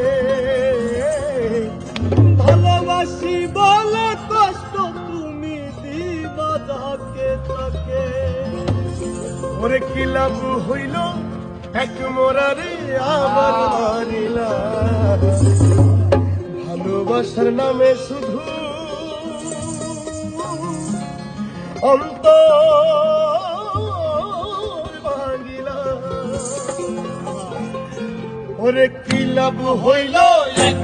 না হাসি বলে কষ্ট তুমি দিবা যাকে তাকে। ওরে কি লাভ হইল? এক মোরারে আবার মারিলা। ভালোবাসার নামে শুধু অন্ত ওরে কি লাভ হইল? এক